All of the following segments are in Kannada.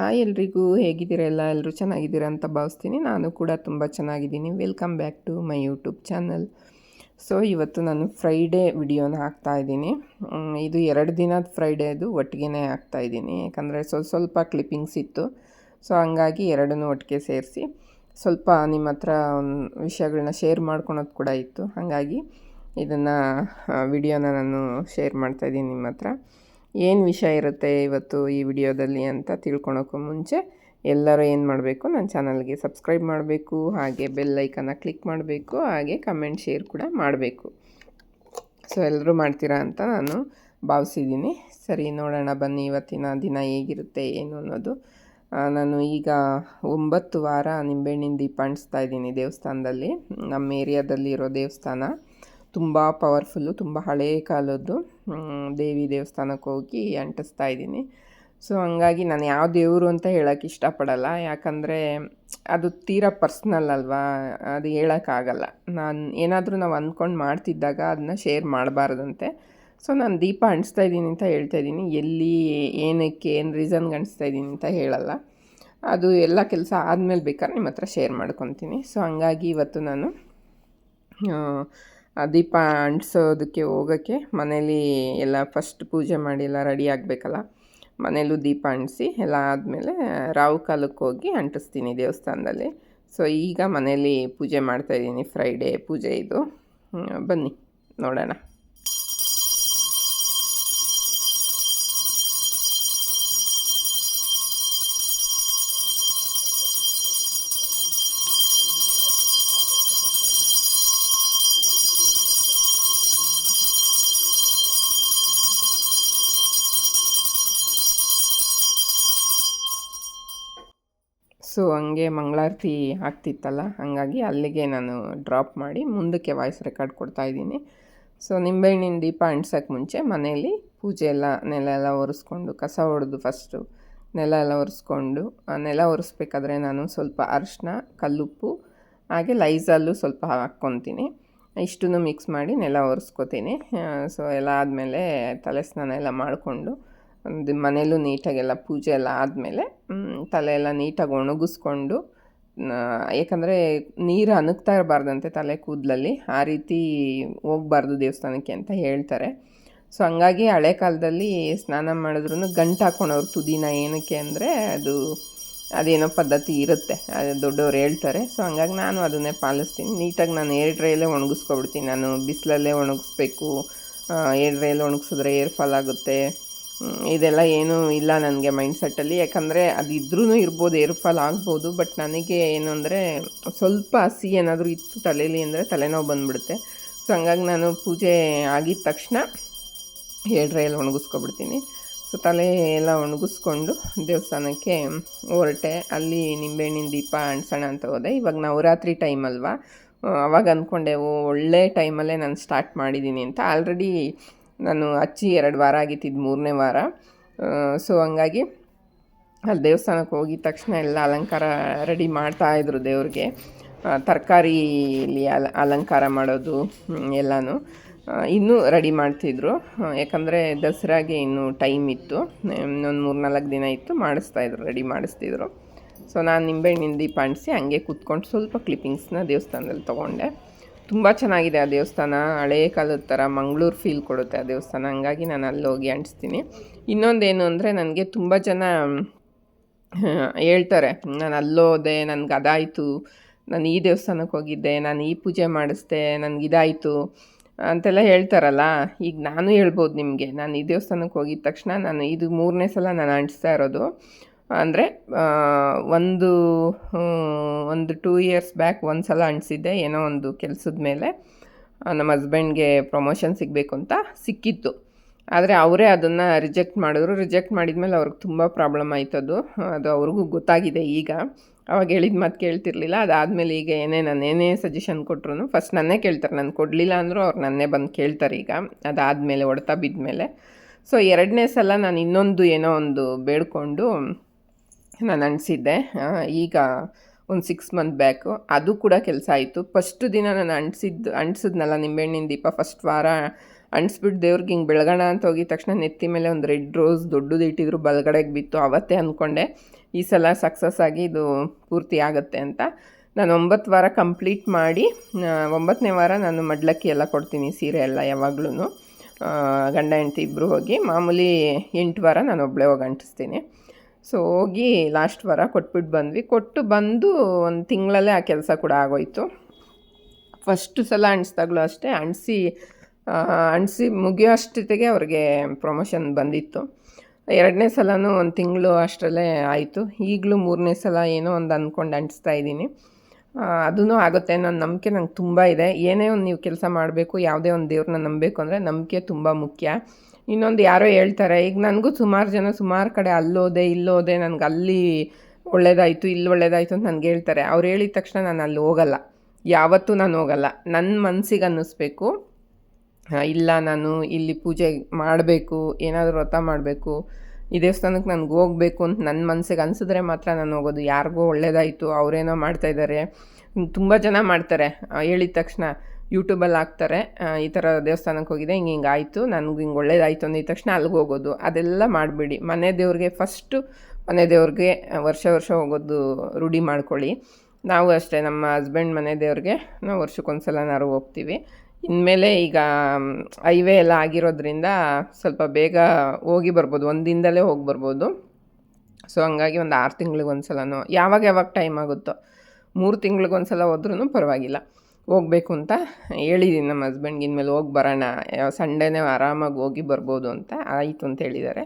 ಹಾಯ್ ಎಲ್ರಿಗೂ ಹೇಗಿದ್ದೀರಲ್ಲ ಎಲ್ಲರೂ ಚೆನ್ನಾಗಿದ್ದೀರಾ ಅಂತ ಭಾವಿಸ್ತೀನಿ. ನಾನು ಕೂಡ ತುಂಬ ಚೆನ್ನಾಗಿದ್ದೀನಿ. Welcome back to my YouTube channel so ಇವತ್ತು ನಾನು ಫ್ರೈಡೇ ವಿಡಿಯೋನ ಹಾಕ್ತಾ ಇದ್ದೀನಿ. ಇದು ಎರಡು ದಿನದ ಫ್ರೈಡೇದು ಹಾಕ್ತಾ ಇದ್ದೀನಿ. ಯಾಕಂದರೆ ಸ್ವಲ್ಪ ಸ್ವಲ್ಪ ಕ್ಲಿಪ್ಪಿಂಗ್ಸ್ ಇತ್ತು. ಸೊ ಹಂಗಾಗಿ ಎರಡನ್ನೂ ಒಟ್ಟಿಗೆ ಸೇರಿಸಿ ಸ್ವಲ್ಪ ನಿಮ್ಮ ಹತ್ರ ವಿಷಯಗಳನ್ನ ಶೇರ್ ಮಾಡ್ಕೊಳೋದು ಕೂಡ ಇತ್ತು. ಹಾಗಾಗಿ ಇದನ್ನು ವಿಡಿಯೋನ ನಾನು ಶೇರ್ ಮಾಡ್ತಾಯಿದ್ದೀನಿ ನಿಮ್ಮ ಹತ್ರ. ಏನು ವಿಷಯ ಇರುತ್ತೆ ಇವತ್ತು ಈ ವಿಡಿಯೋದಲ್ಲಿ ಅಂತ ತಿಳ್ಕೊಳೋಕ್ಕೂ ಮುಂಚೆ ಎಲ್ಲರೂ ಏನು ಮಾಡಬೇಕು ನನ್ನ ಚಾನಲ್ಗೆ ಸಬ್ಸ್ಕ್ರೈಬ್ ಮಾಡಬೇಕು, ಹಾಗೆ ಬೆಲ್ ಐಕನ್ನ ಕ್ಲಿಕ್ ಮಾಡಬೇಕು, ಹಾಗೆ ಕಮೆಂಟ್, ಶೇರ್ ಕೂಡ ಮಾಡಬೇಕು. ಸೊ ಎಲ್ಲರೂ ಮಾಡ್ತೀರಾ ಅಂತ ನಾನು ಭಾವಿಸಿದ್ದೀನಿ. ಸರಿ, ನೋಡೋಣ ಬನ್ನಿ ಇವತ್ತಿನ ದಿನ ಹೇಗಿರುತ್ತೆ, ಏನು ಅನ್ನೋದು. ನಾನು ಈಗ ಒಂಬತ್ತು ವಾರ ನಿಂಬೆಹಣ್ಣಿನ ದೀಪ ಅಂಟಿಸ್ತಾ ಇದ್ದೀನಿ ದೇವಸ್ಥಾನದಲ್ಲಿ. ನಮ್ಮ ಏರಿಯಾದಲ್ಲಿರೋ ದೇವಸ್ಥಾನ. ತುಂಬ ಪವರ್ಫುಲ್ಲು, ತುಂಬ ಹಳೆಯ ಕಾಲದ್ದು ದೇವಿ ದೇವಸ್ಥಾನಕ್ಕೆ ಹೋಗಿ ಅಂಟಿಸ್ತಾ ಇದ್ದೀನಿ. ಸೊ, ಹಂಗಾಗಿ ನಾನು ಯಾವ ದೇವರು ಅಂತ ಹೇಳೋಕ್ಕೆ ಇಷ್ಟಪಡಲ್ಲ. ಯಾಕಂದರೆ ಅದು ತೀರಾ ಪರ್ಸ್ನಲ್ ಅಲ್ವಾ? ಅದು ಹೇಳೋಕ್ಕಾಗಲ್ಲ. ನಾನು ಏನಾದರೂ ನಾವು ಅಂದ್ಕೊಂಡು ಮಾಡ್ತಿದ್ದಾಗ ಅದನ್ನ ಶೇರ್ ಮಾಡಬಾರ್ದಂತೆ. ಸೊ, ನಾನು ದೀಪ ಅಂಟಿಸ್ತಾ ಇದ್ದೀನಿ ಅಂತ ಹೇಳ್ತಾ ಇದ್ದೀನಿ. ಎಲ್ಲಿ, ಏನಕ್ಕೆ, ಏನು ರೀಸನ್ಗೆ ಅಂಟಿಸ್ತಾ ಇದ್ದೀನಿ ಅಂತ ಹೇಳಲ್ಲ. ಅದು ಎಲ್ಲ ಕೆಲಸ ಆದಮೇಲೆ ಬೇಕಾದ್ರೆ ನಿಮ್ಮ ಹತ್ರ ಶೇರ್ ಮಾಡ್ಕೊತೀನಿ. ಸೊ, ಹಂಗಾಗಿ ಇವತ್ತು ನಾನು ದೀಪ ಅಂಟಿಸೋದಕ್ಕೆ ಹೋಗೋಕ್ಕೆ ಮನೇಲಿ ಎಲ್ಲ ಫಸ್ಟ್ ಪೂಜೆ ಮಾಡಿ ಎಲ್ಲ ರೆಡಿ ಆಗಬೇಕಲ್ಲ, ಮನೇಲೂ ದೀಪ ಅಂಟಿಸಿ ಎಲ್ಲ ಆದಮೇಲೆ ರಾವು ಕಾಲಕ್ಕೆ ಹೋಗಿ ಅಂಟಿಸ್ತೀನಿ ದೇವಸ್ಥಾನದಲ್ಲಿ. ಸೊ ಈಗ ಮನೇಲಿ ಪೂಜೆ ಮಾಡ್ತಾಯಿದ್ದೀನಿ ಫ್ರೈಡೇ ಪೂಜೆ ಇದು. ಬನ್ನಿ, ನೋಡೋಣ. ಸೊ, ಹಂಗೆ ಮಂಗಳಾರತಿ ಆಗ್ತಿತ್ತಲ್ಲ, ಹಾಗಾಗಿ ಅಲ್ಲಿಗೆ ನಾನು ಡ್ರಾಪ್ ಮಾಡಿ ಮುಂದಕ್ಕೆ ವಾಯ್ಸ್ ರೆಕಾರ್ಡ್ ಕೊಡ್ತಾ ಇದ್ದೀನಿ. ಸೊ, ನಿಂಬೆಹಣ್ಣಿನ ದೀಪ ಅಂಟ್ಸೋಕ್ಕೆ ಮುಂಚೆ ಮನೆಯಲ್ಲಿ ಪೂಜೆ ಎಲ್ಲ, ನೆಲ ಎಲ್ಲ ಒರೆಸ್ಕೊಂಡು, ಕಸ ಹೊಡೆದು ಫಸ್ಟು ನೆಲ ಎಲ್ಲ ಒರೆಸ್ಕೊಂಡು, ಆ ನೆಲ ಒರೆಸ್ಬೇಕಾದ್ರೆ ನಾನು ಸ್ವಲ್ಪ ಅರಿಶಿನ ಕಲ್ಲುಪ್ಪು, ಹಾಗೆ ಲೈಸಲ್ಲೂ ಸ್ವಲ್ಪ ಹಾಕ್ಕೊತೀನಿ. ಇಷ್ಟನ್ನು ಮಿಕ್ಸ್ ಮಾಡಿ ನೆಲ ಒರೆಸ್ಕೊತೀನಿ. ಸೊ, ಎಲ್ಲ ಆದಮೇಲೆ ತಲೆ ಸ್ನಾನ ಎಲ್ಲ ಮಾಡಿಕೊಂಡು ಒಂದು ಮನೆಯಲ್ಲೂ ನೀಟಾಗೆಲ್ಲ ಪೂಜೆ ಎಲ್ಲ ಆದಮೇಲೆ ತಲೆ ಎಲ್ಲ ನೀಟಾಗಿ ಒಣಗಿಸ್ಕೊಂಡು ಯಾಕಂದರೆ ನೀರು ಅನಗ್ತಾ ಇರಬಾರ್ದಂತೆ ತಲೆ ಕೂದಲಲ್ಲಿ, ಆ ರೀತಿ ಹೋಗ್ಬಾರ್ದು ದೇವಸ್ಥಾನಕ್ಕೆ ಅಂತ ಹೇಳ್ತಾರೆ. ಸೊ, ಹಂಗಾಗಿ ಹಳೆ ಕಾಲದಲ್ಲಿ ಸ್ನಾನ ಮಾಡಿದ್ರು ಗಂಟು ಹಾಕ್ಕೊಳೋರು ತುದಿನ ಏನಕ್ಕೆ ಅಂದರೆ ಅದು, ಅದೇನೋ ಪದ್ಧತಿ ಇರುತ್ತೆ, ಅದು ದೊಡ್ಡವ್ರು ಹೇಳ್ತಾರೆ. ಸೊ, ಹಂಗಾಗಿ ನಾನು ಅದನ್ನೇ ಪಾಲಿಸ್ತೀನಿ. ನೀಟಾಗಿ ನಾನು ಏರ್ ಡ್ರೈಲೇ ಒಣಗಿಸ್ಕೊಬಿಡ್ತೀನಿ. ನಾನು ಬಿಸಿಲಲ್ಲೇ ಒಣಗಿಸ್ಬೇಕು ಏರ್ ಡ್ರೈಲ್ ಒಣಗಿಸಿದ್ರೆ ಏರ್ ಫಾಲ್ ಆಗುತ್ತೆ. ಇದೆಲ್ಲ ಏನೂ ಇಲ್ಲ ನನಗೆ ಮೈಂಡ್ಸೆಟ್ಟಲ್ಲಿ ಯಾಕಂದರೆ ಅದು ಇದ್ರೂ ಇರ್ಬೋದು ಏರ್ಫಾಲ್ ಆಗ್ಬೋದು ಬಟ್ ನನಗೆ ಏನು ಅಂದರೆ ಸ್ವಲ್ಪ ಹಸಿ ಏನಾದರೂ ಇತ್ತು ತಲೆಯಲ್ಲಿ ಅಂದರೆ ತಲೆನೋವು ಬಂದುಬಿಡುತ್ತೆ. ಸೊ ಹಂಗಾಗಿ ನಾನು ಪೂಜೆ ಆಗಿದ ತಕ್ಷಣ ಡ್ರೈಯಲ್ಲಿ ಒಣಗಿಸ್ಕೊಬಿಡ್ತೀನಿ. ಸೊ ತಲೆ ಎಲ್ಲ ಒಣಗಿಸ್ಕೊಂಡು ದೇವಸ್ಥಾನಕ್ಕೆ ಹೊರಟೆ. ಅಲ್ಲಿ ನಿಂಬೆಹಣ್ಣಿನ ದೀಪ ಅಂಟಿಸೋಣ ಅಂತ ಹೋದೆ. ಇವಾಗ ನವರಾತ್ರಿ ಟೈಮ್ ಅಲ್ವಾ? ಅವಾಗ ಅಂದ್ಕೊಂಡೆ ಒಳ್ಳೆ ಟೈಮಲ್ಲೇ ನಾನು ಸ್ಟಾರ್ಟ್ ಮಾಡಿದ್ದೀನಿ ಅಂತ. ಆಲ್ರೆಡಿ ನಾನು ಹಚ್ಚಿ ಎರಡು ವಾರ ಆಗಿತ್ತಿದ್ದು ಮೂರನೇ ವಾರ. ಸೊ ಹಂಗಾಗಿ ಅಲ್ಲಿ ದೇವಸ್ಥಾನಕ್ಕೆ ಹೋಗಿದ ತಕ್ಷಣ ಎಲ್ಲ ಅಲಂಕಾರ ರೆಡಿ ಮಾಡ್ತಾಯಿದ್ರು ದೇವ್ರಿಗೆ. ತರಕಾರಿಲಿ ಅಲ, ಅಲಂಕಾರ ಮಾಡೋದು ಎಲ್ಲನೂ ಇನ್ನೂ ರೆಡಿ ಮಾಡ್ತಿದ್ರು. ಯಾಕಂದರೆ ದಸರಾಗೆ ಇನ್ನೂ ಟೈಮ್ ಇತ್ತು. ಇನ್ನೊಂದು ಮೂರು ನಾಲ್ಕು ದಿನ ಇತ್ತು ಮಾಡಿಸ್ತಾಯಿದ್ರು ರೆಡಿ ಮಾಡಿಸ್ತಿದ್ರು. ಸೊ ನಾನು ನಿಂಬೆಹಣ್ಣಿನ ದೀಪ ಅಂಟಿಸಿ ಹಂಗೆ ಕೂತ್ಕೊಂಡು ಸ್ವಲ್ಪ ಕ್ಲಿಪ್ಪಿಂಗ್ಸ್ನ ದೇವಸ್ಥಾನದಲ್ಲಿ ತೊಗೊಂಡೆ. ತುಂಬ ಚೆನ್ನಾಗಿದೆ ಆ ದೇವಸ್ಥಾನ. ಹಳೇ ಕಾಲದ ಥರ ಮಂಗಳೂರು ಫೀಲ್ ಕೊಡುತ್ತೆ ಆ ದೇವಸ್ಥಾನ. ಹಂಗಾಗಿ ನಾನು ಅಲ್ಲಿ ಹೋಗಿ ಅಂಟಿಸ್ತೀನಿ. ಇನ್ನೊಂದೇನು ಅಂದರೆ ನನಗೆ ತುಂಬ ಜನ ಹೇಳ್ತಾರೆ, ನಾನು ಅಲ್ಲೋದೆ ನನಗೆ ಅದಾಯಿತು, ನಾನು ಈ ದೇವಸ್ಥಾನಕ್ಕೆ ಹೋಗಿದ್ದೆ, ನಾನು ಈ ಪೂಜೆ ಮಾಡಿಸ್ದೆ, ನನಗೆ ಇದಾಯಿತು ಅಂತೆಲ್ಲ ಹೇಳ್ತಾರಲ್ಲ. ಈಗ ನಾನು ಹೇಳ್ಬೋದು ನಿಮಗೆ, ನಾನು ಈ ದೇವಸ್ಥಾನಕ್ಕೆ ಹೋಗಿದ ತಕ್ಷಣ ನಾನು ಇದು ಮೂರನೇ ಸಲ ನಾನು ಅಂಟಿಸ್ತಾ ಇರೋದು. ಅಂದರೆ ಒಂದು ಒಂದು ಟೂ ಇಯರ್ಸ್ ಬ್ಯಾಕ್ ಒಂದು ಸಲ ಅಂಟಿಸಿದ್ದೆ ಏನೋ ಒಂದು ಕೆಲಸದ ಮೇಲೆ ನಮ್ಮ ಹಸ್ಬೆಂಡ್ಗೆ ಪ್ರಮೋಷನ್ ಸಿಗಬೇಕು ಅಂತ ಸಿಕ್ಕಿತ್ತು. ಆದರೆ ಅವರೇ ಅದನ್ನು ರಿಜೆಕ್ಟ್ ಮಾಡಿದ್ರು. ರಿಜೆಕ್ಟ್ ಮಾಡಿದ್ಮೇಲೆ ಅವ್ರಿಗೆ ತುಂಬ ಪ್ರಾಬ್ಲಮ್ ಆಯ್ತದು. ಅದು ಅವ್ರಿಗೂ ಗೊತ್ತಾಗಿದೆ ಈಗ. ಅವಾಗ ಹೇಳಿದ ಮಾತು ಕೇಳ್ತಿರ್ಲಿಲ್ಲ. ಅದಾದಮೇಲೆ ಈಗ ಏನೇ ನಾನು ಏನೇ ಸಜೆಷನ್ ಕೊಟ್ಟರು ಫಸ್ಟ್ ನನ್ನೇ ಕೇಳ್ತಾರೆ. ನಾನು ಕೊಡಲಿಲ್ಲ ಅಂದರೂ ಅವ್ರು ನನ್ನೇ ಬಂದು ಕೇಳ್ತಾರೆ ಈಗ. ಅದಾದಮೇಲೆ ಹೊಡ್ತಾ ಬಿದ್ದ ಮೇಲೆ ಸೊ ಎರಡನೇ ಸಲ ನಾನು ಇನ್ನೊಂದು ಏನೋ ಒಂದು ಬೇಡ್ಕೊಂಡು ನಾನು ಅಂಟಿಸಿದ್ದೆ ಈಗ ಒಂದು ಸಿಕ್ಸ್ ಮಂತ್ ಬ್ಯಾಕು ಅದು ಕೂಡ ಕೆಲಸ ಆಯಿತು. ಫಸ್ಟ್ ದಿನ ನಾನು ಅಂಟಿಸಿದ್ದು ಅಂಟಿಸಿದ್ನಲ್ಲ ನಿಂಬೆಹಣ್ಣಿನ ದೀಪ ಫಸ್ಟ್ ವಾರ ಅಂಟಿಸ್ಬಿಟ್ಟು ದೇವ್ರಿಗೆ ಹಿಂಗೆ ಬೆಳಗಣ ಅಂತ ಹೋಗಿದ ತಕ್ಷಣ ನೆತ್ತಿ ಮೇಲೆ ಒಂದು ರೆಡ್ ರೋಸ್ ದೊಡ್ಡದು ಇಟ್ಟಿದ್ರು, ಬಲಗಡೆಗೆ ಬಿತ್ತು. ಅವತ್ತೇ ಅಂದ್ಕೊಂಡೆ ಈ ಸಲ ಸಕ್ಸಸ್ ಆಗಿ ಇದು ಪೂರ್ತಿ ಆಗುತ್ತೆ ಅಂತ. ನಾನು ಒಂಬತ್ತು ವಾರ ಕಂಪ್ಲೀಟ್ ಮಾಡಿ ಒಂಬತ್ತನೇ ವಾರ ನಾನು ಮಡ್ಲಕ್ಕಿ ಎಲ್ಲ ಕೊಡ್ತೀನಿ ಸೀರೆ ಎಲ್ಲ ಯಾವಾಗ್ಲೂ ಗಂಡ ಹೆಂಡತಿ ಇಬ್ಬರು ಹೋಗಿ, ಮಾಮೂಲಿ ಎಂಟು ವಾರ ನಾನು ಒಬ್ಬಳೇ ಹೋಗಿ ಅಂಟಿಸ್ತೀನಿ. ಸೊ ಹೋಗಿ ಲಾಸ್ಟ್ ವಾರ ಕೊಟ್ಬಿಟ್ಟು ಬಂದ್ವಿ. ಕೊಟ್ಟು ಬಂದು ಒಂದು ತಿಂಗಳಲ್ಲೇ ಆ ಕೆಲಸ ಕೂಡ ಆಗೋಯ್ತು. ಫಸ್ಟು ಸಲ ಅಂಟಿಸ್ದಾಗಲೂ ಅಷ್ಟೇ. ಅಂಟಿಸಿ ಅಂಟಿಸಿ ಮುಗಿಯೋ ಅಷ್ಟೊತ್ತಿಗೆ ಅವ್ರಿಗೆ ಪ್ರಮೋಷನ್ ಬಂದಿತ್ತು. ಎರಡನೇ ಸಲನೂ ಒಂದು ತಿಂಗಳು ಅಷ್ಟರಲ್ಲೇ ಆಯಿತು. ಈಗಲೂ ಮೂರನೇ ಸಲ ಏನೋ ಒಂದು ಅಂದ್ಕೊಂಡು ಅಂಟಿಸ್ತಾ ಇದ್ದೀನಿ. ಅದೂ ಆಗುತ್ತೆ. ನನ್ನ ನಂಬಿಕೆ ನಂಗೆ ತುಂಬ ಇದೆ. ಏನೇ ಒಂದು ನೀವು ಕೆಲಸ ಮಾಡಬೇಕು, ಯಾವುದೇ ಒಂದು ದೇವ್ರನ್ನ ನಂಬಬೇಕು ಅಂದರೆ ನಂಬಿಕೆ ತುಂಬ ಮುಖ್ಯ. ಇನ್ನೊಂದು ಯಾರೋ ಹೇಳ್ತಾರೆ, ಈಗ ನನಗೂ ಸುಮಾರು ಜನ ಸುಮಾರು ಕಡೆ ಅಲ್ಲೋದೆ, ಇಲ್ಲೋದೆ, ನನಗೆ ಅಲ್ಲಿ ಒಳ್ಳೇದಾಯಿತು, ಇಲ್ಲಿ ಒಳ್ಳೇದಾಯಿತು ಅಂತ ನನಗೆ ಹೇಳ್ತಾರೆ. ಅವ್ರು ಹೇಳಿದ ತಕ್ಷಣ ನಾನು ಅಲ್ಲಿ ಹೋಗಲ್ಲ. ಯಾವತ್ತೂ ನಾನು ಹೋಗಲ್ಲ. ನನ್ನ ಮನಸ್ಸಿಗೆ ಅನ್ನಿಸ್ಬೇಕು. ಇಲ್ಲ ನಾನು ಇಲ್ಲಿ ಪೂಜೆ ಮಾಡಬೇಕು, ಏನಾದರೂ ವ್ರತ ಮಾಡಬೇಕು, ಈ ದೇವಸ್ಥಾನಕ್ಕೆ ನನಗೆ ಹೋಗಬೇಕು ಅಂತ ನನ್ನ ಮನಸ್ಸಿಗೆ ಅನಿಸಿದ್ರೆ ಮಾತ್ರ ನಾನು ಹೋಗೋದು. ಯಾರಿಗೂ ಒಳ್ಳೇದಾಯಿತು, ಅವರೇನೋ ಮಾಡ್ತಾಯಿದ್ದಾರೆ ತುಂಬ ಜನ ಮಾಡ್ತಾರೆ ಹೇಳಿದ ತಕ್ಷಣ. ಯೂಟ್ಯೂಬಲ್ಲಿ ಹಾಕ್ತಾರೆ. ಈ ಥರ ದೇವಸ್ಥಾನಕ್ಕೆ ಹೋಗಿದೆ, ಹಿಂಗೆ ಹಿಂಗೆ ಆಯಿತು, ನನಗೆ ಹಿಂಗೆ ಒಳ್ಳೇದಾಯಿತು ಅಂದಿದ ತಕ್ಷಣ ಅಲ್ಲಿಗೆ ಹೋಗೋದು. ಅದೆಲ್ಲ ಮಾಡಬೇಡಿ. ಮನೆ ದೇವ್ರಿಗೆ ಫಸ್ಟು ಮನೆ ದೇವ್ರಿಗೆ ವರ್ಷ ವರ್ಷ ಹೋಗೋದು ರೂಢಿ ಮಾಡ್ಕೊಳ್ಳಿ. ನಾವು ಅಷ್ಟೇ, ನಮ್ಮ ಹಸ್ಬೆಂಡ್ ಮನೆ ದೇವ್ರಿಗೆ ನಾವು ವರ್ಷಕ್ಕೊಂದ್ಸಲ ನಾವು ಹೋಗ್ತೀವಿ. ಇನ್ಮೇಲೆ ಈಗ ಹೈವೇ ಎಲ್ಲ ಆಗಿರೋದ್ರಿಂದ ಸ್ವಲ್ಪ ಬೇಗ ಹೋಗಿ ಬರ್ಬೋದು, ಒಂದಿಂದಲೇ ಹೋಗಿ ಬರ್ಬೋದು. ಸೊ ಹಂಗಾಗಿ ಒಂದು ಆರು ತಿಂಗ್ಳಿಗೆ ಒಂದು ಸಲನೋ ಯಾವಾಗ ಯಾವಾಗ ಟೈಮ್ ಆಗುತ್ತೋ, ಮೂರು ತಿಂಗ್ಳಿಗೆ ಒಂದು ಸಲ ಹೋದ್ರೂ ಪರವಾಗಿಲ್ಲ. ಹೋಗ್ಬೇಕು ಅಂತ ಹೇಳಿದ್ದೀನಿ ನಮ್ಮ ಹಸ್ಬೆಂಡ್ಗೆ ಇನ್ಮೇಲೆ ಹೋಗಿ ಬರೋಣ ಸಂಡೇನೇ ಆರಾಮಾಗಿ ಹೋಗಿ ಬರ್ಬೋದು ಅಂತ ಆಯಿತು ಅಂತ ಹೇಳಿದ್ದಾರೆ.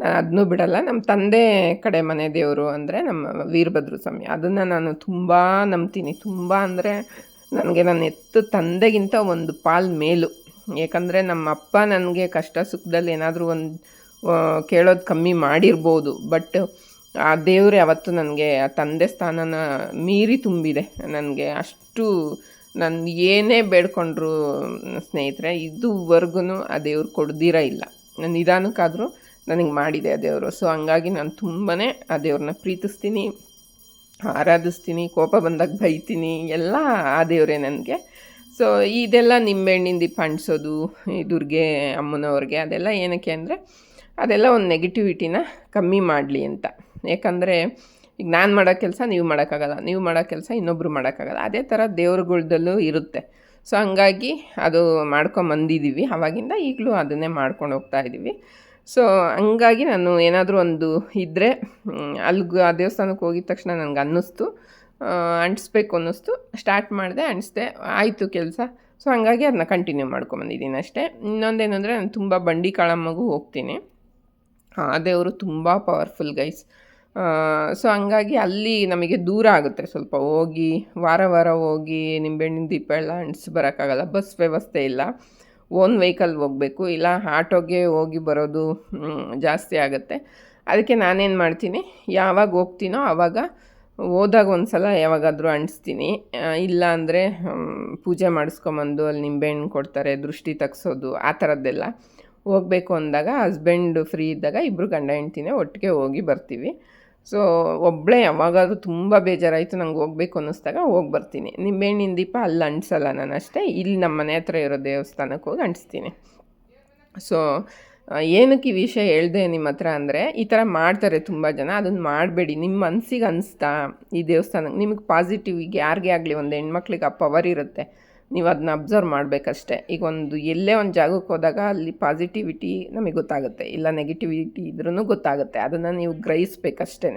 ನಾನು ಅದನ್ನೂ ಬಿಡಲ್ಲ ನಮ್ಮ ತಂದೆ ಕಡೆ ಮನೆ ದೇವರು ಅಂದರೆ ನಮ್ಮ ವೀರಭದ್ರ ಸ್ವಾಮಿ. ಅದನ್ನು ನಾನು ತುಂಬ ನಂಬ್ತೀನಿ. ತುಂಬ ಅಂದರೆ ನನಗೆ ನನ್ನ ಎತ್ತು ತಂದೆಗಿಂತ ಒಂದು ಪಾಲ್ ಮೇಲು. ಏಕೆಂದರೆ ನಮ್ಮ ಅಪ್ಪ ನನಗೆ ಕಷ್ಟ ಸುಖದಲ್ಲಿ ಏನಾದರೂ ಒಂದು ಕೇಳೋದು ಕಮ್ಮಿ ಮಾಡಿರ್ಬೋದು. ಬಟ್ ಆ ದೇವರೇ ಯಾವತ್ತೂ ನನಗೆ, ಆ ತಂದೆ ಸ್ಥಾನನ ಮೀರಿ ತುಂಬಿದೆ. ನನಗೆ ಅಷ್ಟು ನಾನು ಏನೇ ಬೇಡ್ಕೊಂಡ್ರು ಸ್ನೇಹಿತರೆ ಇದುವರೆಗೂ ಆ ದೇವ್ರು ಕೊಡ್ದಿರ ಇಲ್ಲ. ನಾನು ನಿಧಾನಕ್ಕಾದರೂ ನನಗೆ ಮಾಡಿದೆ ಆ ದೇವರು. ಸೊ, ಹಂಗಾಗಿ ನಾನು ತುಂಬಾ ಆ ದೇವ್ರನ್ನ ಪ್ರೀತಿಸ್ತೀನಿ, ಆರಾಧಿಸ್ತೀನಿ, ಕೋಪ ಬಂದಾಗ ಬೈತೀನಿ, ಎಲ್ಲ ಆ ದೇವರೇ ನನಗೆ. ಸೊ, ಇದೆಲ್ಲ ನಿಂಬೆಹಣ್ಣಿನ ದೀಪ ಅಂಟಿಸೋದು ಈ ದುರ್ಗೆ ಅಮ್ಮನವ್ರಿಗೆ, ಅದೆಲ್ಲ ಏನಕ್ಕೆ ಅಂದರೆ, ಅದೆಲ್ಲ ಒಂದು ನೆಗೆಟಿವಿಟಿನ ಕಮ್ಮಿ ಮಾಡಲಿ ಅಂತ. ಯಾಕಂದರೆ ಈಗ ನಾನು ಮಾಡೋ ಕೆಲಸ ನೀವು ಮಾಡೋಕ್ಕಾಗಲ್ಲ, ನೀವು ಮಾಡೋ ಕೆಲಸ ಇನ್ನೊಬ್ಬರು ಮಾಡೋಕ್ಕಾಗಲ್ಲ. ಅದೇ ಥರ ದೇವ್ರುಗಳ್ದಲ್ಲೂ ಇರುತ್ತೆ. ಸೊ ಹಂಗಾಗಿ ಅದು ಮಾಡ್ಕೊಂಬಂದಿದ್ದೀವಿ ಆವಾಗಿಂದ ಈಗಲೂ ಅದನ್ನೇ ಮಾಡ್ಕೊಂಡು ಹೋಗ್ತಾ ಇದ್ದೀವಿ ಸೊ ಹಂಗಾಗಿ ನಾನು ಏನಾದರೂ ಒಂದು ಇದ್ದರೆ ಅಲ್ಲಿಗೆ ಆ ದೇವಸ್ಥಾನಕ್ಕೆ ಹೋಗಿದ ತಕ್ಷಣ ನನಗೆ ಅನ್ನಿಸ್ತು. ಅಂಟಿಸ್ಬೇಕು ಅನ್ನಿಸ್ತು. ಸ್ಟಾರ್ಟ್ ಮಾಡಿದೆ, ಅಂಟಿಸ್ದೆ, ಆಯಿತು ಕೆಲಸ. ಸೊ ಹಂಗಾಗಿ ಅದನ್ನ ಕಂಟಿನ್ಯೂ ಮಾಡ್ಕೊಂಬಂದಿದ್ದೀನಿ ಅಷ್ಟೇ. ಇನ್ನೊಂದೇನೆಂದರೆ, ನಾನು ತುಂಬ ಬಂಡಿ ಕಾಳಮ್ಮಗೂ ಹೋಗ್ತೀನಿ. ಆ, ದೇವರು ತುಂಬ ಪವರ್ಫುಲ್ ಗೈಸ್ ಸೊ ಹಂಗಾಗಿ ಅಲ್ಲಿ ನಮಗೆ ದೂರ ಆಗುತ್ತೆ ಸ್ವಲ್ಪ ಹೋಗಿ, ವಾರ ವಾರ ಹೋಗಿ ನಿಂಬೆಹಣ್ಣಿನ ದೀಪ ಎಲ್ಲ ಅಂಟಿಸಿ ಬರೋಕ್ಕಾಗಲ್ಲ, ಬಸ್ ವ್ಯವಸ್ಥೆ ಇಲ್ಲ. ಓನ್ ವೆಹಿಕಲ್ ಹೋಗಬೇಕು, ಇಲ್ಲ ಆಟೋಗೆ ಹೋಗಿ ಬರೋದು ಜಾಸ್ತಿ ಆಗುತ್ತೆ. ಅದಕ್ಕೆ ನಾನೇನು ಮಾಡ್ತೀನಿ, ಯಾವಾಗ ಹೋಗ್ತೀನೋ ಆವಾಗ ಹೋದಾಗ ಒಂದು ಸಲ ಯಾವಾಗಾದರೂ ಅಂಟಿಸ್ತೀನಿ. ಇಲ್ಲ ಅಂದರೆ ಪೂಜೆ ಮಾಡಿಸ್ಕೊಂಬಂದು ಅಲ್ಲಿ ನಿಂಬೆಹಣ್ಣು ಕೊಡ್ತಾರೆ, ದೃಷ್ಟಿ ತಗ್ಸೋದು, ಆ ಥರದ್ದೆಲ್ಲ. ಹೋಗಬೇಕು ಅಂದಾಗ ಹಸ್ಬೆಂಡ್ ಫ್ರೀ ಇದ್ದಾಗ ಇಬ್ಬರು ಗಂಡ ಹೆಂಡ್ತಿನೇ ಒಟ್ಟಿಗೆ ಹೋಗಿ ಬರ್ತೀವಿ. ಸೊ ಒಬ್ಬಳೇ ಯಾವಾಗಾದ್ರೂ ತುಂಬ ಬೇಜಾರಾಯಿತು, ನಂಗೆ ಹೋಗ್ಬೇಕು ಅನ್ನಿಸ್ದಾಗ ಹೋಗಿ ಬರ್ತೀನಿ. ನಿಂಬೆಹಣ್ಣಿನ ದೀಪ ಅಲ್ಲಿ ಅಂಟಿಸಲ್ಲ ನಾನು ಅಷ್ಟೇ ಇಲ್ಲಿ ನಮ್ಮ ಮನೆ ಹತ್ರ ಇರೋ ದೇವಸ್ಥಾನಕ್ಕೆ ಹೋಗಿ ಅಂಟಿಸ್ತೀನಿ. ಸೊ ಏನಕ್ಕೆ ಈ ವಿಷಯ ಹೇಳ್ದೆ ನಿಮ್ಮ ಹತ್ರ ಅಂದರೆ, ಈ ಥರ ಮಾಡ್ತಾರೆ ತುಂಬ ಜನ ಅದನ್ನು ಮಾಡಬೇಡಿ. ನಿಮ್ಮ ಮನಸ್ಸಿಗೆ ಅನಿಸ್ತಾ, ಈ ದೇವಸ್ಥಾನಕ್ಕೆ ನಿಮಗೆ ಪಾಸಿಟಿವ್ ಈಗ ಯಾರಿಗೇ ಆಗಲಿ ಒಂದು ಹೆಣ್ಮಕ್ಳಿಗೆ ಆ ಪವರ್ ಇರುತ್ತೆ. ನೀವು ಅದನ್ನ ಅಬ್ಸರ್ವ್ ಮಾಡಬೇಕಷ್ಟೆ. ಈಗ ಒಂದು ಎಲ್ಲೇ ಒಂದು ಜಾಗಕ್ಕೆ ಹೋದಾಗ ಅಲ್ಲಿ ಪಾಸಿಟಿವಿಟಿ ನಮಗೆ ಗೊತ್ತಾಗುತ್ತೆ. ಇಲ್ಲ ನೆಗೆಟಿವಿಟಿ ಇದ್ರೂ ಗೊತ್ತಾಗುತ್ತೆ. ಅದನ್ನು ನೀವು ಗ್ರಹಿಸ್ಬೇಕಷ್ಟೇ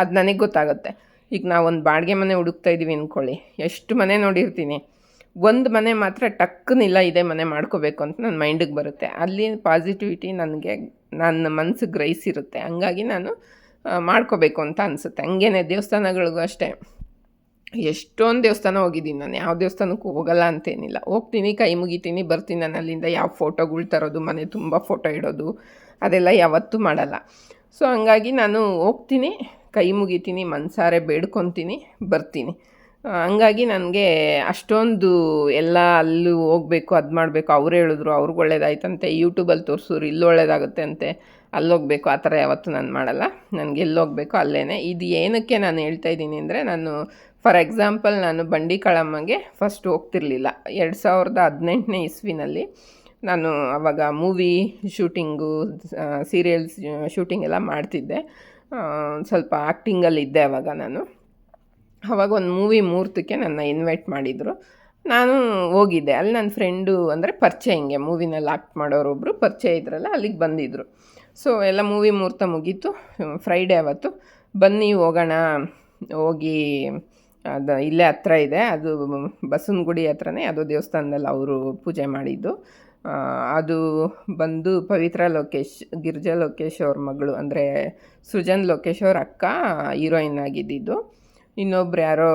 ಅದು ನನಗೆ ಗೊತ್ತಾಗುತ್ತೆ. ಈಗ ನಾವು ಒಂದು ಬಾಡಿಗೆ ಮನೆ ಹುಡುಕ್ತಾ ಇದ್ದೀವಿ ಅಂದ್ಕೊಳ್ಳಿ ಎಷ್ಟು ಮನೆ ನೋಡಿರ್ತೀನಿ. ಒಂದು ಮನೆ ಮಾತ್ರ ಟಕ್ಕನಿಲ್ಲ ಇದೇ ಮನೆ ಮಾಡ್ಕೋಬೇಕು ಅಂತ ನನ್ನ ಮೈಂಡಿಗೆ ಬರುತ್ತೆ. ಅಲ್ಲಿ ಪಾಸಿಟಿವಿಟಿ ನನಗೆ ನನ್ನ ಮನಸ್ಸು ಗ್ರಹಿಸಿರುತ್ತೆ. ಹಂಗಾಗಿ ನಾನು ಮಾಡ್ಕೋಬೇಕು ಅಂತ ಅನಿಸುತ್ತೆ. ಹಂಗೇನೆ ದೇವಸ್ಥಾನಗಳಿಗೂ ಅಷ್ಟೇ. ಎಷ್ಟೊಂದು ದೇವಸ್ಥಾನ ಹೋಗಿದ್ದೀನಿ ನಾನು. ಯಾವ ದೇವಸ್ಥಾನಕ್ಕೂ ಹೋಗಲ್ಲ ಅಂತೇನಿಲ್ಲ. ಹೋಗ್ತೀನಿ, ಕೈ ಮುಗಿತೀನಿ, ಬರ್ತೀನಿ. ನಾನು ಅಲ್ಲಿಂದ ಯಾವ ಫೋಟೋಗಳು ತರೋದು, ಮನೆ ತುಂಬ ಫೋಟೋ ಇಡೋದು, ಅದೆಲ್ಲ ಯಾವತ್ತೂ ಮಾಡಲ್ಲ. ಸೊ ಹಂಗಾಗಿ ನಾನು ಹೋಗ್ತೀನಿ, ಕೈ ಮುಗಿತೀನಿ, ಮನ್ಸಾರೆ ಬೇಡ್ಕೊತೀನಿ, ಬರ್ತೀನಿ. ಹಂಗಾಗಿ ನನಗೆ ಅಷ್ಟೊಂದು ಎಲ್ಲ ಅಲ್ಲೂ ಹೋಗಬೇಕು, ಅದು ಮಾಡಬೇಕು, ಅವ್ರು ಹೇಳಿದ್ರು, ಅವ್ರಿಗೆ ಒಳ್ಳೇದಾಯ್ತಂತೆ ಯೂಟ್ಯೂಬಲ್ಲಿ ತೋರಿಸೋರು ಇಲ್ಲಿ ಒಳ್ಳೇದಾಗುತ್ತೆ ಅಂತೆ. ಅಲ್ಲಿ ಹೋಗ್ಬೇಕು ಆ ಥರ ಯಾವತ್ತೂ ನಾನು ಮಾಡಲ್ಲ. ನನಗೆ ಎಲ್ಲಿ ಹೋಗಬೇಕು ಅಲ್ಲೇ ಇದು ಏನಕ್ಕೆ ನಾನು ಹೇಳ್ತಾ ಇದ್ದೀನಿ ಅಂದರೆ, ನಾನು ಫಾರ್ ಎಕ್ಸಾಂಪಲ್ ನಾನು ಬಂಡಿ ಕಳಮ್ಮಗೆ ಫಸ್ಟ್ ಹೋಗ್ತಿರ್ಲಿಲ್ಲ. ಎರಡು ಸಾವಿರದ ಹದಿನೆಂಟನೇ ಇಸ್ವಿನಲ್ಲಿ ನಾನು ಅವಾಗ ಮೂವಿ ಶೂಟಿಂಗು ಸೀರಿಯಲ್ಸ್ ಶೂಟಿಂಗ್ ಎಲ್ಲ ಮಾಡ್ತಿದ್ದೆ. ಸ್ವಲ್ಪ ಆ್ಯಕ್ಟಿಂಗಲ್ಲಿ ಇದ್ದೆ ಅವಾಗ ನಾನು. ಅವಾಗ ಒಂದು ಮೂವಿ ಮೂರ್ತಕ್ಕೆ ನನ್ನ ಇನ್ವೈಟ್ ಮಾಡಿದರು. ನಾನು ಹೋಗಿದ್ದೆ. ಅಲ್ಲಿ ನನ್ನ ಫ್ರೆಂಡು ಅಂದರೆ ಪರಿಚಯ ಹಿಂಗೆ ಮೂವಿನಲ್ಲಿ ಆ್ಯಕ್ಟ್ ಮಾಡೋರೊಬ್ಬರು ಪರಿಚಯ ಇದ್ರಲ್ಲ, ಅಲ್ಲಿಗೆ ಬಂದಿದ್ದರು ಸೊ ಎಲ್ಲ ಮೂವಿ ಮುಹೂರ್ತ ಮುಗೀತು. ಫ್ರೈಡೇ ಅವತ್ತು. ಬನ್ನಿ, ಹೋಗೋಣ. ಹೋಗಿ, ಅದು ಇಲ್ಲೇ ಹತ್ರ ಇದೆ. ಅದು ಬಸವನಗುಡಿ ಹತ್ರನೇ. ಅದು ದೇವಸ್ಥಾನದಲ್ಲಿ ಅವರು ಪೂಜೆ ಮಾಡಿದ್ದು. ಅದು ಬಂದು ಪವಿತ್ರ ಲೋಕೇಶ್, ಗಿರಿಜಾ ಲೋಕೇಶ್ ಅವ್ರ ಮಗಳು, ಅಂದರೆ ಸೃಜನ್ ಲೋಕೇಶ್ ಅವ್ರ ಅಕ್ಕ ಹೀರೋಯಿನ್ ಆಗಿದ್ದಿದ್ದು. ಇನ್ನೊಬ್ರು ಯಾರೋ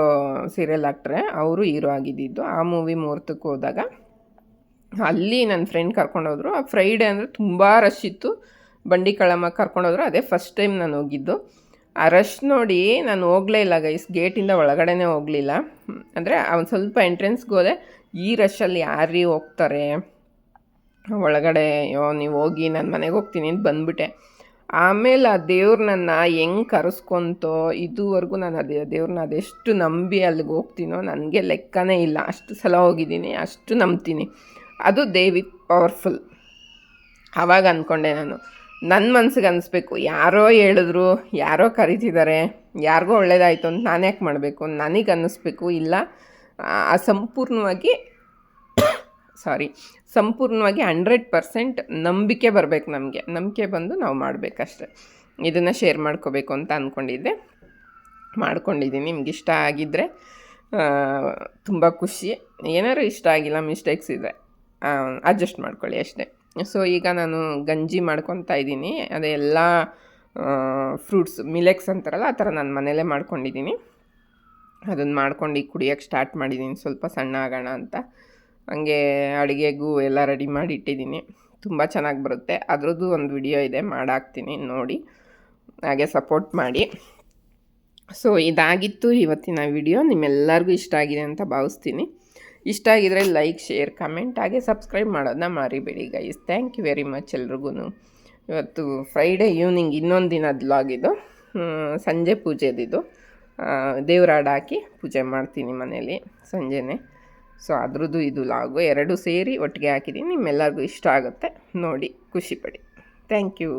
ಸೀರಿಯಲ್ ಆಕ್ಟ್ರೆ ಅವರು ಹೀರೋ ಆಗಿದ್ದಿದ್ದು. ಆ ಮೂವಿ ಮುಹೂರ್ತಕ್ಕೆ ಹೋದಾಗ ಅಲ್ಲಿ ನನ್ನ ಫ್ರೆಂಡ್ ಕರ್ಕೊಂಡೋದ್ರು. ಆ ಫ್ರೈಡೇ ಅಂದರೆ ತುಂಬ ರಶ್ ಇತ್ತು. ಬಂಡಿ ಕಳಮ್ಮ ಕರ್ಕೊಂಡೋದ್ರು ಅದೇ ಫಸ್ಟ್ ಟೈಮ್ ನಾನು ಹೋಗಿದ್ದು. ಆ ರಶ್ ನೋಡಿ ನಾನು ಹೋಗಲೇ ಇಲ್ಲ ಗೈಸ್ ಗೇಟಿಂದ ಒಳಗಡೆನೇ ಹೋಗಲಿಲ್ಲ. ಅಂದರೆ ಒಂದು ಸ್ವಲ್ಪ ಎಂಟ್ರೆನ್ಸ್ಗೆ ಹೋದೆ. ಈ ರಶಲ್ಲಿ ಯಾರೀ ಹೋಗ್ತಾರೆ? ಒಳಗಡೆ, ಅಯ್ಯೋ, ನೀವು ಹೋಗಿ ನಾನು ಮನೆಗೆ ಹೋಗ್ತೀನಿ ಅಂತ ಬಂದ್ಬಿಟ್ಟೆ. ಆಮೇಲೆ ಆ ದೇವ್ರನ್ನ ಹೆಂಗೆ ಕರೆಸ್ಕೊಂತೋ ಇದುವರೆಗೂ ನಾನು ಅದೇ ದೇವ್ರನ್ನ ಅದೆಷ್ಟು ನಂಬಿ ಅಲ್ಲಿಗೆ ಹೋಗ್ತೀನೋ ನನಗೆ ಲೆಕ್ಕನೇ ಇಲ್ಲ. ಅಷ್ಟು ಸಲ ಹೋಗಿದ್ದೀನಿ, ಅಷ್ಟು ನಂಬ್ತೀನಿ. ಅದು ದೇವಿ ಪವರ್ಫುಲ್ ಆವಾಗ ಅಂದ್ಕೊಂಡೆ ನಾನು. ನನ್ನ ಮನ್ಸಿಗೆ ಅನಿಸ್ಬೇಕು, ಯಾರೋ ಹೇಳಿದ್ರು, ಯಾರೋ ಕರಿತಿದ್ದಾರೆ ಯಾರಿಗೋ ಒಳ್ಳೇದಾಯಿತು ಅಂತ ನಾನು ಯಾಕೆ ಮಾಡಬೇಕು? ನನಗೆ ಅನ್ನಿಸ್ಬೇಕು ಇಲ್ಲ ಸಂಪೂರ್ಣವಾಗಿ ಸಾರಿ, ಸಂಪೂರ್ಣವಾಗಿ ಹಂಡ್ರೆಡ್ ಪರ್ಸೆಂಟ್ ನಂಬಿಕೆ ಬರಬೇಕು ನಮಗೆ. ನಂಬಿಕೆ ಬಂದು ನಾವು ಮಾಡಬೇಕಷ್ಟೆ. ಇದನ್ನು ಶೇರ್ ಮಾಡ್ಕೋಬೇಕು ಅಂತ ಅಂದ್ಕೊಂಡಿದ್ದೆ ಮಾಡ್ಕೊಂಡಿದ್ದೀನಿ ನಿಮ್ಗೆ ಇಷ್ಟ ಆಗಿದ್ದರೆ ತುಂಬ ಖುಷಿ. ಏನಾದ್ರು ಇಷ್ಟ ಆಗಿಲ್ಲ, ಮಿಸ್ಟೇಕ್ಸ್ ಇದ್ದರೆ ಅಡ್ಜಸ್ಟ್ ಮಾಡ್ಕೊಳ್ಳಿ ಅಷ್ಟೇ. ಸೊ ಈಗ ನಾನು ಗಂಜಿ ಮಾಡ್ಕೊತಾ ಇದ್ದೀನಿ. ಅದೇ ಎಲ್ಲ ಫ್ರೂಟ್ಸ್ ಮಿಲೆಕ್ಸ್ ಅಂತಾರಲ್ಲ, ಆ ಥರ ನಾನು ಮನೇಲೇ ಮಾಡ್ಕೊಂಡಿದ್ದೀನಿ. ಅದನ್ನು ಮಾಡ್ಕೊಂಡು ಕುಡಿಯೋಕ್ಕೆ ಸ್ಟಾರ್ಟ್ ಮಾಡಿದ್ದೀನಿ ಸ್ವಲ್ಪ ಸಣ್ಣ ಆಗೋಣ ಅಂತ. ಹಂಗೆ ಅಡುಗೆಗೂ ಎಲ್ಲ ರೆಡಿ ಮಾಡಿ ಇಟ್ಟಿದ್ದೀನಿ ತುಂಬ ಚೆನ್ನಾಗಿ ಬರುತ್ತೆ. ಅದರದ್ದು ಒಂದು ವಿಡಿಯೋ ಇದೆ, ಮಾಡಾಕ್ತೀನಿ ನೋಡಿ. ಹಾಗೆ ಸಪೋರ್ಟ್ ಮಾಡಿ. ಸೊ ಇದಾಗಿತ್ತು ಇವತ್ತಿನ ವಿಡಿಯೋ ನಿಮ್ಮೆಲ್ಲರಿಗೂ ಇಷ್ಟ ಆಗಿದೆ ಅಂತ ಭಾವಿಸ್ತೀನಿ. ಇಷ್ಟ ಆಗಿದ್ರೆ ಲೈಕ್ ಶೇರ್ ಕಮೆಂಟ್ ಹಾಗೆ ಸಬ್ಸ್ಕ್ರೈಬ್ ಮಾಡೋದನ್ನ ಮರಿಬೇಡಿ guys thank you very much ಎಲ್ರಿಗೂ ಇವತ್ತು ಫ್ರೈಡೇ ಈವ್ನಿಂಗ್ ಇನ್ನೊಂದು ದಿನದ ಲಾಗ್ ಇದು. ಸಂಜೆ ಪೂಜೆದಿದು. ದೇವ್ರ ಹಾಕಿ ಪೂಜೆ ಮಾಡ್ತೀನಿ ಮನೇಲಿ ಸಂಜೆನೇ. ಸೊ ಅದ್ರದ್ದು ಇದು ಲಾಗು ಎರಡು ಸೇರಿ ಒಟ್ಟಿಗೆ ಹಾಕಿದ್ದೀನಿ ನಿಮ್ಮೆಲ್ಲರಿಗೂ ಇಷ್ಟ ಆಗುತ್ತೆ. ನೋಡಿ ಖುಷಿಪಡಿ ಥ್ಯಾಂಕ್ ಯು